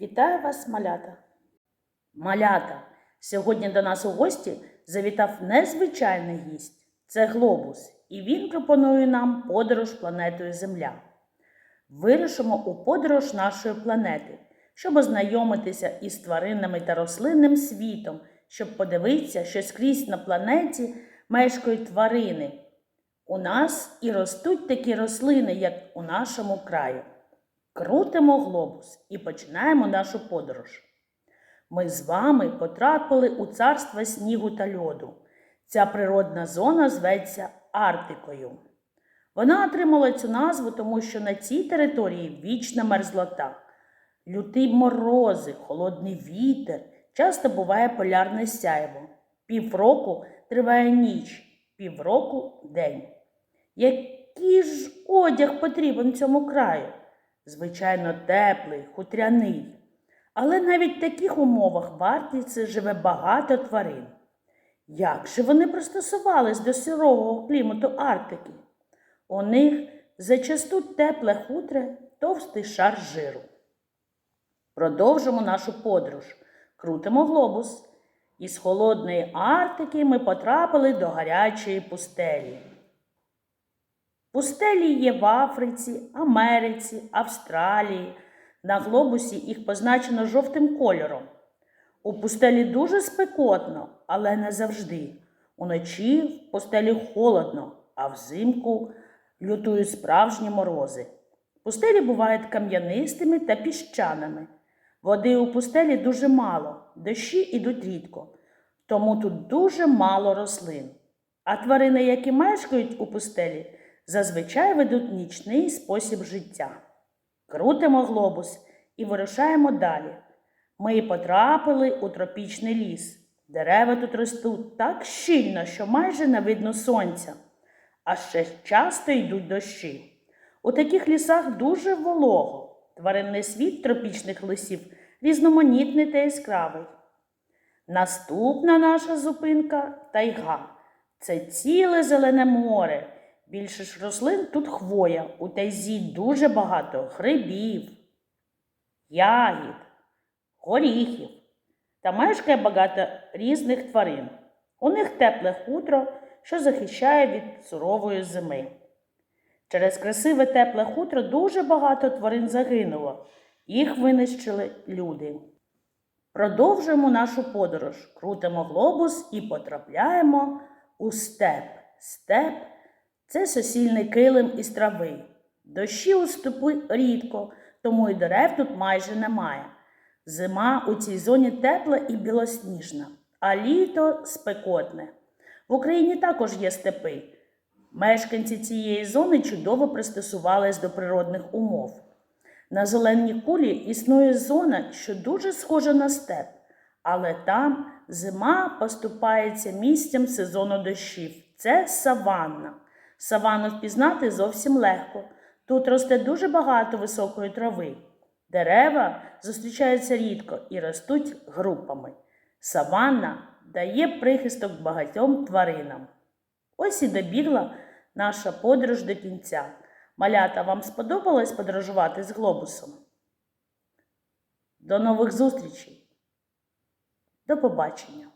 Вітаю вас, малята! Малята! Сьогодні до нас у гості завітав незвичайний гість. Це глобус, і він пропонує нам подорож планетою Земля. Вирушимо у подорож нашої планети, щоб ознайомитися із тваринними та рослинним світом, щоб подивитися, що скрізь на планеті мешкають тварини. У нас і ростуть такі рослини, як у нашому краю. Крутимо глобус і починаємо нашу подорож. Ми з вами потрапили у царство снігу та льоду. Ця природна зона зветься Арктикою. Вона отримала цю назву, тому що на цій території вічна мерзлота. Люті морози, холодний вітер, часто буває полярне сяйво. Півроку триває ніч, півроку день. Який ж одяг потрібен цьому краю? Звичайно, теплий, хутряний. Але навіть в таких умовах в Арктиці живе багато тварин. Як же вони пристосувались до сирого клімату Арктики? У них зачасту тепле хутре, товстий шар жиру. Продовжимо нашу подорож. Крутимо глобус. Із холодної Арктики ми потрапили до гарячої пустелі. Пустелі є в Африці, Америці, Австралії. На глобусі їх позначено жовтим кольором. У пустелі дуже спекотно, але не завжди. Уночі в пустелі холодно, а взимку лютують справжні морози. Пустелі бувають кам'янистими та піщаними. Води у пустелі дуже мало, дощі йдуть рідко, тому тут дуже мало рослин. А тварини, які мешкають у пустелі, зазвичай ведуть нічний спосіб життя. Крутимо глобус і вирушаємо далі. Ми потрапили у тропічний ліс. Дерева тут ростуть так щільно, що майже не видно сонця, а ще часто йдуть дощі. У таких лісах дуже волого. Тваринний світ тропічних лисів різноманітний та яскравий. Наступна наша зупинка тайга. Це ціле зелене море. Більше ж рослин тут хвоя. У тайзі дуже багато грибів, ягід, горіхів та мешкає багато різних тварин. У них тепле хутро, що захищає від сурової зими. Через красиве тепле хутро дуже багато тварин загинуло. Їх винищили люди. Продовжуємо нашу подорож, крутимо глобус і потрапляємо у степ. Степ це сосільний килим із трави. Дощі у степу рідко, тому і дерев тут майже немає. Зима у цій зоні тепла і білосніжна, а літо спекотне. В Україні також є степи. Мешканці цієї зони чудово пристосувались до природних умов. На зеленій кулі існує зона, що дуже схожа на степ, але там зима поступається місцем сезону дощів. Це саванна. Саванну впізнати зовсім легко. Тут росте дуже багато високої трави. Дерева зустрічаються рідко і ростуть групами. Саванна дає прихисток багатьом тваринам. Ось і добігла наша подорож до кінця. Малята, вам сподобалось подорожувати з глобусом? До нових зустрічей. До побачення!